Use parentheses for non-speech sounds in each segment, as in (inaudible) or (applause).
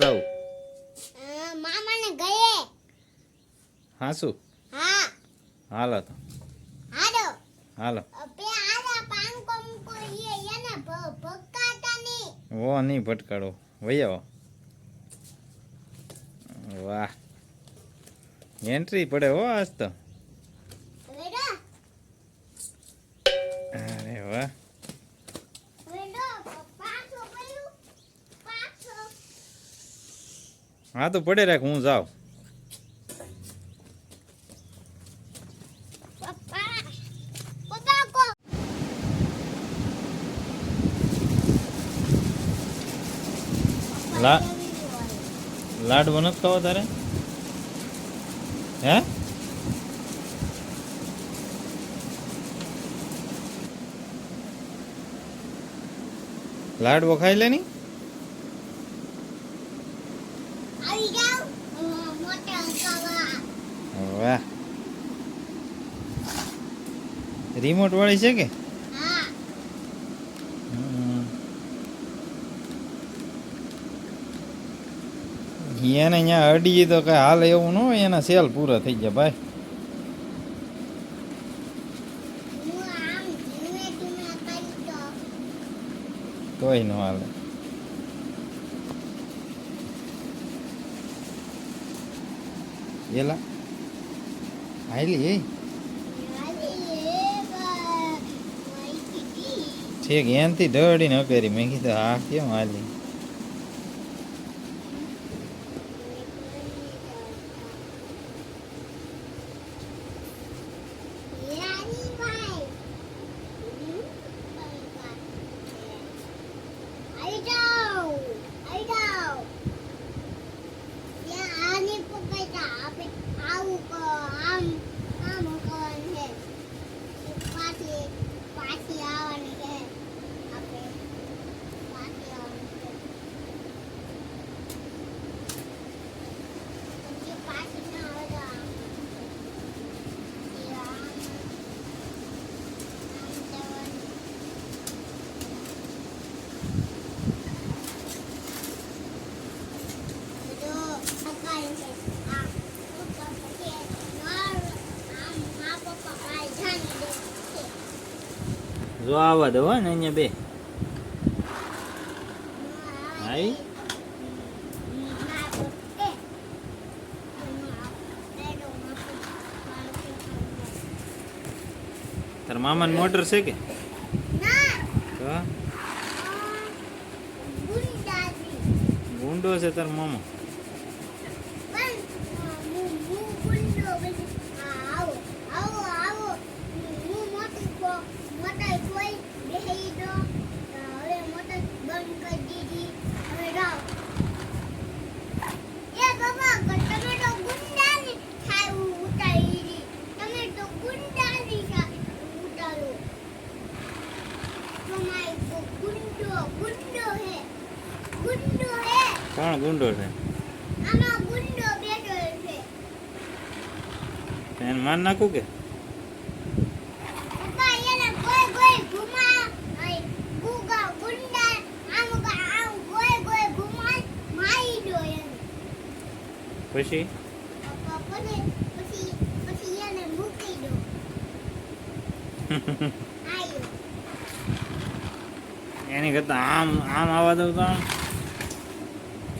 જાઉં. મામાને ગયે. હાસુ? હા. હાલો તો. હાલો. હાલો. પે આલા પાંકો મૂકો ઈએ એને ભ- ની ઓ નહીં ભટકાડો. આવો. વાહ. એન્ટ્રી પડે હો આજ તો. હા તો પડે રાખ હું જાઉં. લાડવો નથી ખાવો તારે? હે? લાડવો ખાઈ લે ની? વાહ. રિમોટ વાળી છે કે. એને અહીંયા અડી તો કઈ હાલ એવું ન હોય એના સેલ પૂરા થઈ ગયા ભાઈ. તોય ન હાલે. એલા. હાલી ઠીક એનથી દોડી ન કરી મેં કીધું હા કેમ હાલી પાછી આવવાની છે આપણે પાછી આવવાની છે પછી પાછી ના આવે તો આમ. એ આમ. આમ જવાનું. બધું અકાઈ છે. આ પપ્પા પછી નળ આમ મા પપ્પા ભાઈ જાને દે છે. જો આવવા દો હો ને અહીંયા બે. હાઈ આવે. તાર મામાની મોટર છે કે? ગુંડો છે તાર મામો પણ હું હું ગુંડો બની આવો આવો આવો હું મોટી કો મોટા કોઈ બેહી દો હવે મોટા બંધ કરી દીધી હવે જાઓ એ બાબા તમે તો ગુંડાની છાયું ઉતારી દી તમે તો ગુંડાની છાયું ઉતારો તમારે તો ગુંડો ગુંડો હે ગુંડો હે કોણ ગુંડો છે. એને માર નાખું કે? પછી? એને (laughs) કરતા આમ આમ આવવા દઉં તો? આમ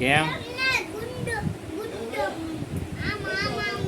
કેમ? ગુંડો ગુંડો. આમ આમ આમ